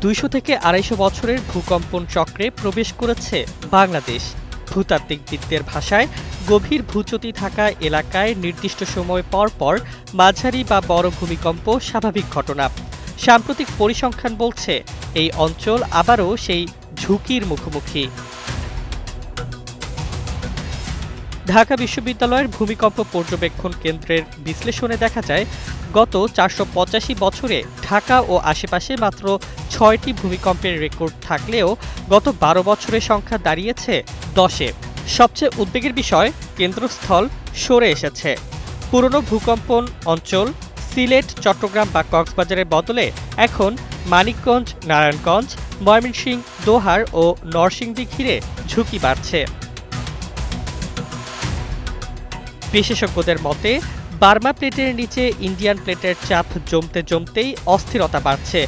দুইশো থেকে আড়াইশো বছরের ভূকম্পন চক্রে প্রবেশ করেছে বাংলাদেশ। ভূতাত্ত্বিকবিদদের ভাষায় গভীর ভূচতি থাকা এলাকায় নির্দিষ্ট সময় পর পর মাঝারি বা বড় ভূমিকম্প স্বাভাবিক ঘটনা। সাম্প্রতিক পরিসংখ্যান বলছে, এই অঞ্চল আবারও সেই ঝুঁকির মুখোমুখি। ঢাকা বিশ্ববিদ্যালয়ের ভূমিকম্প পর্যবেক্ষণ কেন্দ্রের বিশ্লেষণে দেখা যায়, গত চারশো পঁচাশি বছরে ঢাকা ও আশেপাশে মাত্র ছয়টি ভূমিকম্পের রেকর্ড থাকলেও গত বারো বছরের সংখ্যা দাঁড়িয়েছে দশে। সবচেয়ে উদ্বেগের বিষয়, কেন্দ্রস্থল সরে এসেছে। পুরনো ভূকম্পন অঞ্চল, সিলেট, চট্টগ্রাম বা কক্সবাজারের বদলে এখন মানিকগঞ্জ, নারায়ণগঞ্জ, ময়মনসিংহ, দোহার ও নরসিংদী ঘিরে ঝুঁকি বাড়ছে। বিশেষজ্ঞদের মতে, বার্মা প্লেটের নিচে ইন্ডিয়ান প্লেটের চাপ জমতে জমতেই অস্থিরতা বাড়ছে।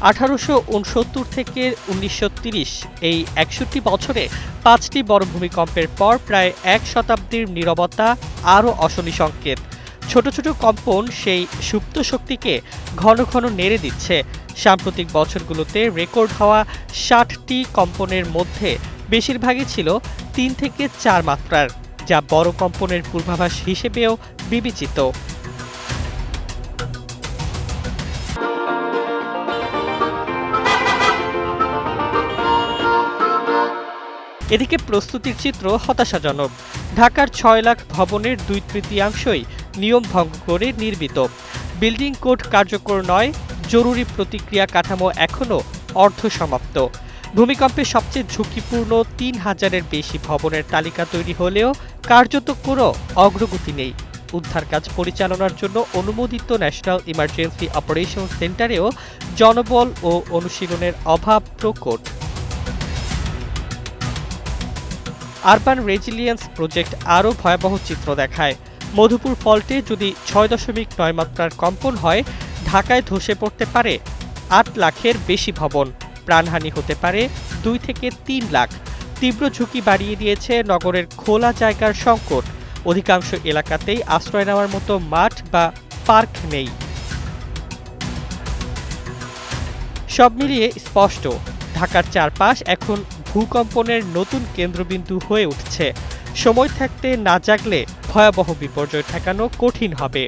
আঠারোশো উনসত্তর থেকে উনিশশো এই একষট্টি বছরে পাঁচটি বড় ভূমিকম্পের পর প্রায় এক শতাব্দীর নীরবতা আরও অশনি সংকেত। ছোট ছোট কম্পন সেই সুপ্ত শক্তিকে ঘন ঘন নেড়ে দিচ্ছে। সাম্প্রতিক বছরগুলোতে রেকর্ড হওয়া ষাটটি কম্পনের মধ্যে বেশিরভাগই ছিল তিন থেকে চার মাত্রার। যা বড় কম্পনের পূর্বাভাস হিসেবেও বিবেচিত। এদিকে প্রস্তুতির চিত্র হতাশাজনক। ঢাকার ছয় লাখ ভবনের দুই তৃতীয়াংশই নিয়ম ভঙ্গ করে নির্মিত। বিল্ডিং কোড কার্যকর নয়, জরুরি প্রতিক্রিয়া কাঠামো এখনও অর্ধসমাপ্ত। ভূমিকম্পে সবচেয়ে ঝুঁকিপূর্ণ তিন হাজারের বেশি ভবনের তালিকা তৈরি হলেও কার্যত কোনো অগ্রগতি নেই। উদ্ধার কাজ পরিচালনার জন্য অনুমোদিত ন্যাশনাল ইমার্জেন্সি অপারেশন সেন্টারেও জনবল ও অনুশীলনের অভাব প্রকট। আরবান রেজিলিয়েন্স প্রজেক্ট আরও ভয়াবহ চিত্র দেখায়। মধুপুর ফল্টে যদি ছয় দশমিক নয় মাত্রার কম্পন হয়, ঢাকায় ধসে পড়তে পারে আট লাখের বেশি ভবন। প্রাণহানি হতে পারে দুই থেকে তিন লাখ। তীব্র ঝুঁকি বাড়িয়ে দিয়েছে নগরের খোলা জায়গার সংকট। অধিকাংশ এলাকাতেই আশ্রয় নেওয়ার মতো মাঠ বা পার্ক নেই। সব মিলিয়ে স্পষ্ট, ঢাকার চারপাশ এখন ভূকম্পনের নতুন কেন্দ্রবিন্দু হয়ে উঠছে। সময় থাকতে না জাগলে ভয়াবহ বিপর্যয় ঠেকানো কঠিন হবে।